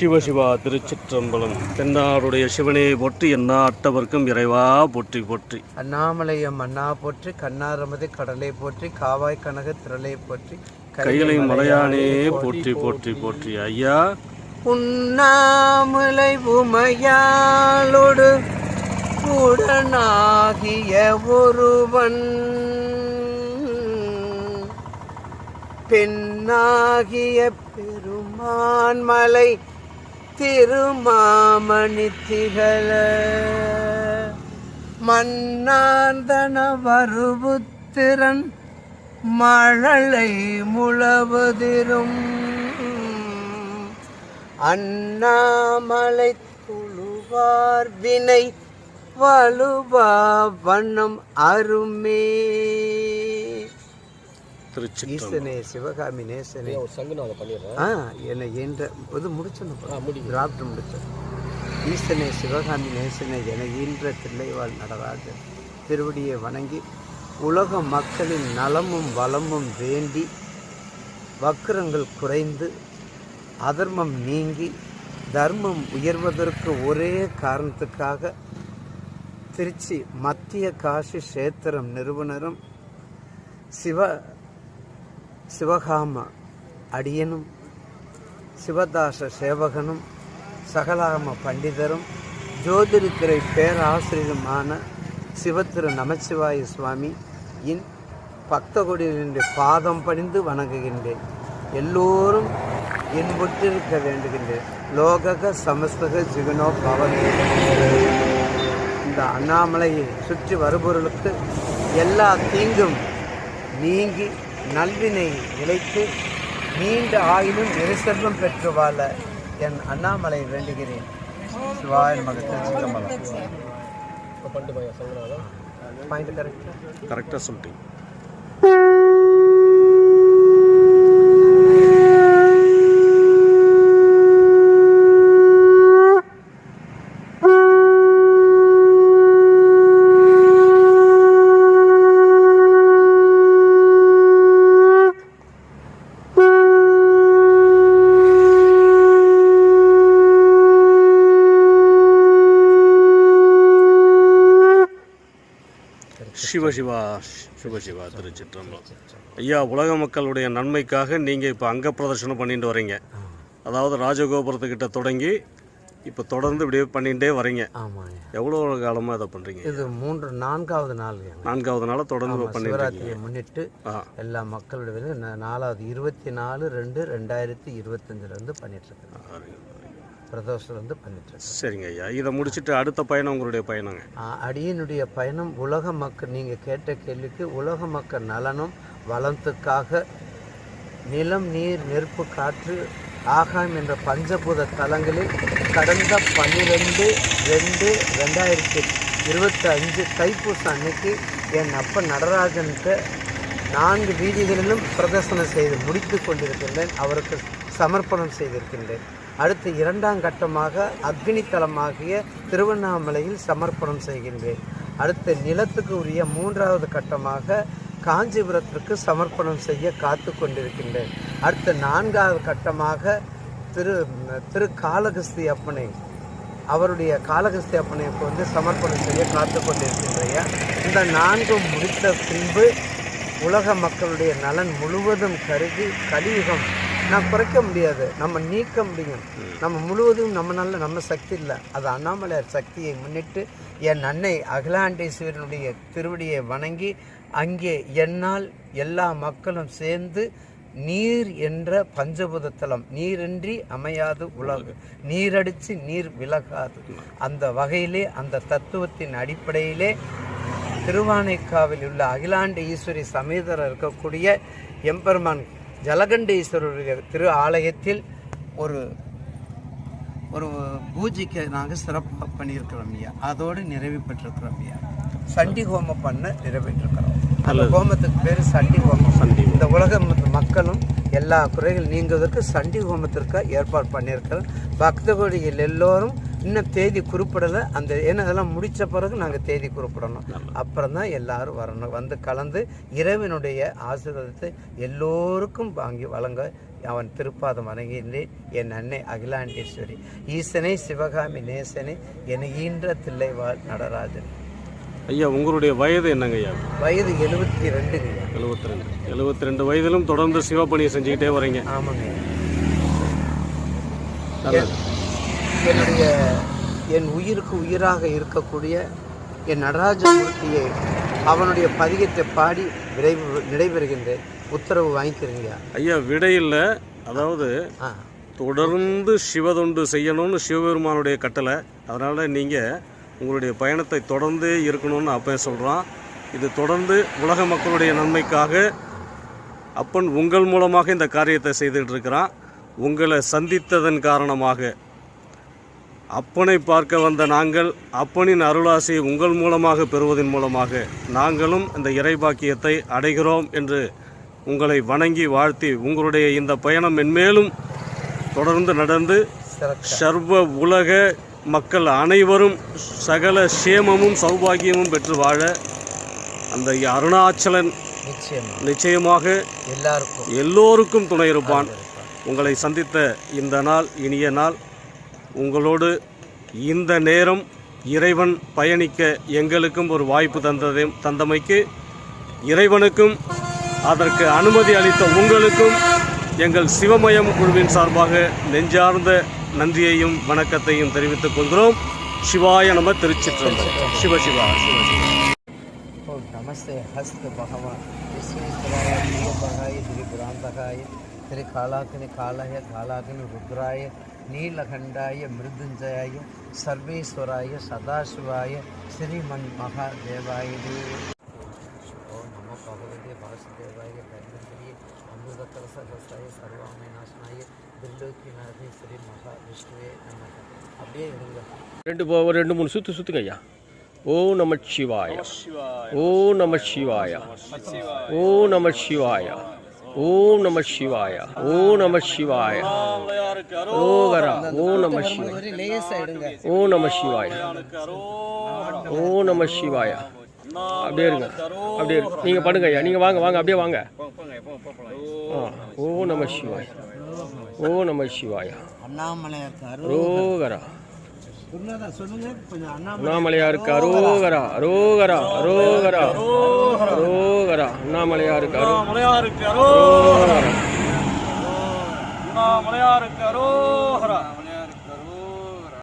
சிவசிவா திருச்சிற்றம்பலம். தென்னாடுடைய சிவனே போற்றி எந்நாட்டவர்க்கும் இறைவா போற்றி போற்றி. அண்ணாமலையம் அண்ணா போற்றி கண்ணாரமது கடலை போற்றி காவாய் கனக திரளை போற்றி கைகளை மலையானே போற்றி போற்றி. போற்றி. ஐயா. உண்ணாமலை உமையாளோடு உடனாகிய ஒருவன் பெண்ணாகிய பெருமான் மலை திருமாமணி திகழ. மன்னார்தன வருபுத்திரன் மழலை முழவதிரும். அண்ணாமலை குழுவார் வினை வலுவா வண்ணம் அருமே. ஈசனே சிவகாமி நேசனே. ஒரு சங்கு நான் அதை பண்ணிடுறேன். ஆ என்னை என்ற இது முடிச்சணும் டிராப்ட் முடிச்சோம் ஈசனே சிவகாமி நேசனே என ஈன்ற தில்லைவாழ் நடராஜன் திருவடியை வணங்கி உலக மக்களின் நலமும் வளமும் வேண்டி வக்கிரங்கள் குறைந்து அதர்மம் நீங்கி தர்மம் உயர்வதற்கு ஒரே காரணத்துக்காக திருச்சி மத்திய காசி கஷேத்திரம் நிறுவனரும் சிவ சிவகாம அடியனும் சிவதாச சேவகனும் சகலாம பண்டிதரும் ஜோதிடத்துறை பேராசிரியருமான சிவத்திரு நமச்சிவாய சுவாமி இன் பக்தகோடியினுடைய பாதம் பணிந்து வணங்குகின்றேன். எல்லோரும் இன்புற்றிருக்க வேண்டுகின்றேன். லோகக சமஸ்தக ஜிகனோ பவன் இந்த அண்ணாமலையை சுற்றி வருபவர்களுக்கு எல்லா தீங்கும் நீங்கி நல்வினை நிலைத்து நீண்ட ஆயிலும் நெரிசெல்வம் பெற்று வாழ என் அண்ணாமலை வேண்டுகிறேன். சிவாய மகத்தில் சங்குனாதான் பாயிண்ட் கரெக்டா கரெக்டாக சொல்லிட்டீங்க. சிவசிவா சிவசிவா திருச்சிற்றம்பலம். ஐயா உலக மக்களுடைய நன்மைக்காக நீங்கள் இப்போ அங்க பிரதர்ஷனம் பண்ணிட்டு வரீங்க. அதாவது ராஜகோபுரத்துக்கிட்ட தொடங்கி இப்போ தொடர்ந்து இப்படியே பண்ணிகிட்டே வரீங்க. எவ்வளோ காலமாக இதை பண்ணுறீங்க இது மூன்று நான்காவது நாள் நான்காவது நாளாக தொடர்ந்து சிவராத்திரியை முன்னிட்டு எல்லா மக்களுடைய நாலாவது இருபத்தி நாலு ரெண்டு ரெண்டாயிரத்தி இருபத்தஞ்சிலேருந்து பண்ணிட்டு இருக்கேன். சரிங்க. பிரதோஷத்துலேருந்து பண்ணிட்டு இருக்கேன் சரிங்க ஐயா. இதை முடிச்சுட்டு அடுத்த பயணம் உங்களுடைய பயணங்க? அடியனுடைய பயணம் உலக மக்கள் நீங்கள் கேட்ட கேள்விக்கு உலக மக்கள் நலனும் வளத்துக்காக நிலம் நீர் நெருப்பு காற்று ஆகாயம் என்ற பஞ்சபூத தலங்களில் கடந்த பன்னிரெண்டு ரெண்டு ரெண்டாயிரத்தி இருபத்தி அஞ்சு தைப்பூசம் அன்னைக்கு என் அப்பன் நடராஜன்கிட்ட நான்கு வீதிகளிலும் பிரதர்சனம் செய்து முடித்து கொண்டிருக்கின்றேன். அவருக்கு சமர்ப்பணம் செய்திருக்கின்றேன். அடுத்து இரண்டாம் கட்டமாக அக்னி தலமாகிய திருவண்ணாமலையில் சமர்ப்பணம் செய்கின்றேன். அடுத்து நிலத்துக்கு உரிய மூன்றாவது கட்டமாக காஞ்சிபுரத்திற்கு சமர்ப்பணம் செய்ய காத்து கொண்டிருக்கின்றேன். அடுத்த நான்காவது கட்டமாக திரு திரு காளகஸ்தி அப்பனை அவருடைய காளகஸ்தி அப்பனைக்கு வந்து சமர்ப்பணம் செய்ய காத்து கொண்டிருக்கின்றையா இந்த நான்கும் முடித்த பின்பு உலக மக்களுடைய நலன் முழுவதும் கருதி கலியுகம் நான் குறைக்க முடியாது நம்ம நீக்க முடியும். நம்ம முழுவதும் நம்ம நல்ல நம்ம சக்தி இல்லை. அது அண்ணாமலையார் சக்தியை முன்னிட்டு என் அன்னை அகிலாண்டேஸ்வரனுடைய திருவடியை வணங்கி அங்கே என்னால் எல்லா மக்களும் சேர்ந்து நீர் என்ற பஞ்சபூத தலம் நீரின்றி அமையாது உலகு. நீரடிச்சு நீர் விலகாது. அந்த வகையிலே அந்த தத்துவத்தின் அடிப்படையிலே திருவானைக்காவில் உள்ள அகிலாண்ட ஈஸ்வரி சமேதர இருக்கக்கூடிய எம்பெருமான் ஜலகண்டேஸ்வரருடைய திரு ஆலயத்தில் ஒரு ஒரு பூஜைக்கு நாங்கள் சிறப்பாக பண்ணியிருக்கிறோம் ஐயா. அதோடு நிறைவு பெற்றிருக்கிறோம் ஐயா. சண்டி ஹோமம் பண்ண நிறைவேற்றிருக்கிறோம். அந்த ஹோமத்துக்கு பேர் சண்டி ஹோமம். சண்டி இந்த உலக மக்களும் எல்லா குறைகள் நீங்குவதற்கு சண்டி ஹோமத்திற்கு ஏற்பாடு பண்ணியிருக்கிறோம். பக்த கோடிகள் எல்லோரும் இன்னும் தேதி குறிப்பிடலை. அந்த ஏன்னா அதெல்லாம் முடித்த பிறகு நாங்கள் தேதி குறிப்பிடணும். அப்புறம் தான் எல்லாரும் வரணும். வந்து கலந்து இறைவனுடைய ஆசீர்வாதத்தை எல்லோருக்கும் வாங்கி வழங்க அவன் திருப்பாதம் வணங்குகின்றேன். என் அன்னை அகிலாண்டேஸ்வரி. ஈசனை சிவகாமி நேசனை என ஈன்ற தில்லைவாழ் நடராஜன். ஐயா உங்களுடைய வயது என்னங்க ஐயா? வயது எழுபத்தி ரெண்டுங்க எழுபத்தி ரெண்டு. எழுபத்தி ரெண்டு வயதிலும் தொடர்ந்து சிவப்பணியை செஞ்சுக்கிட்டே வரீங்க. ஆமாங்க என்னுடைய என் உயிருக்கு உயிராக இருக்கக்கூடிய என் நடராஜமூர்த்தியை அவனுடைய பதிகத்தை பாடி விரைவு நடைபெறுகின்றேன். உத்தரவு வாங்கிக்கிறீங்க. ஐயா விடையில் அதாவது தொடர்ந்து சிவதொண்டு செய்யணும்னு சிவபெருமானுடைய கட்டளை. அதனால் நீங்கள் உங்களுடைய பயணத்தை தொடர்ந்து இருக்கணும்னு அப்பன் சொல்கிறான் இது தொடர்ந்து உலக மக்களுடைய நன்மைக்காக அப்பன் உங்கள் மூலமாக இந்த காரியத்தை செய்துட்டு இருக்கிறான். உங்களை சந்தித்ததன் காரணமாக அப்பனை பார்க்க வந்த நாங்கள் அப்பனின் அருளாசியை உங்கள் மூலமாக பெறுவதன் மூலமாக நாங்களும் இந்த இறைபாக்கியத்தை அடைகிறோம் என்று உங்களை வணங்கி வாழ்த்தி உங்களுடைய இந்த பயணம் மென்மேலும் தொடர்ந்து நடந்து சர்வ உலக மக்கள் அனைவரும் சகல சேமமும் சௌபாகியமும் பெற்று வாழ அந்த அருணாச்சலன் நிச்சயமா. நிச்சயமாக எல்லாருக்கும். எல்லோருக்கும் துணை இருப்பான். உங்களை சந்தித்த இந்த நாள் இனிய நாள். உங்களோடு இந்த நேரம் இறைவன் பயணிக்க எங்களுக்கும் ஒரு வாய்ப்பு தந்ததை தந்தமைக்கு இறைவனுக்கும் அதற்கு அனுமதி அளித்த உங்களுக்கும் எங்கள் சிவமயம் குழுவின் சார்பாக நெஞ்சார்ந்த நன்றியையும் வணக்கத்தையும் தெரிவித்துக் கொள்கிறோம். சிவாய நம திருச்சிற்றம்பலம். சிவசிவா சிவசிவா ஓம் நமஸ்தே ஹஸ்த பகவான். விஸ்வேஸ்வராய திரு திரிபுராந்தகாய திரு காலாக்கினி காலாய காலாக்கினி ருத்ராய நீலகண்டாய மிருதுஞ்சயாய சர்வேஸ்வராய சதாசிவாய ஸ்ரீமன் மகாதேவாய ஓம் நம பகவதே வாசுதேவாய கர்மந்திரியே அமிர்தகரசாய சர்வாமை நாசனாய தில்லோக்கிநாதே ஸ்ரீ மகா விஷ்ணுவே நமக. அப்படியே இருங்க. ரெண்டு போ- ஒரு ரெண்டு மூணு சுற்று சுற்றுங்க ஐயா. ஓ நம சிவாய. ஓ நம சிவாய. ஓ நம சிவாய. ஓம் நம சிவாய ஓ நம சிவாய. ஓகரா ஓ நம சிவாய. ஓ நம சிவாய. ஓ நம சிவாய. அப்படியே இருங்க அப்படியே இருங்க. நீங்கள் பண்ணுங்க ஐயா நீங்கள் வாங்க வாங்க அப்படியே வாங்க. ஓ நம சிவாய ஓ நம சிவாய. அண்ணாமலையாருக்கு ரோகரா. அண்ணாமலையாருக்கு அரோகரா. அரோகரா அரோகரா அரோகரா அண்ணாமலையாருக்கு அரோ மலையாருக்கு அரோகரா. மலையாருக்கு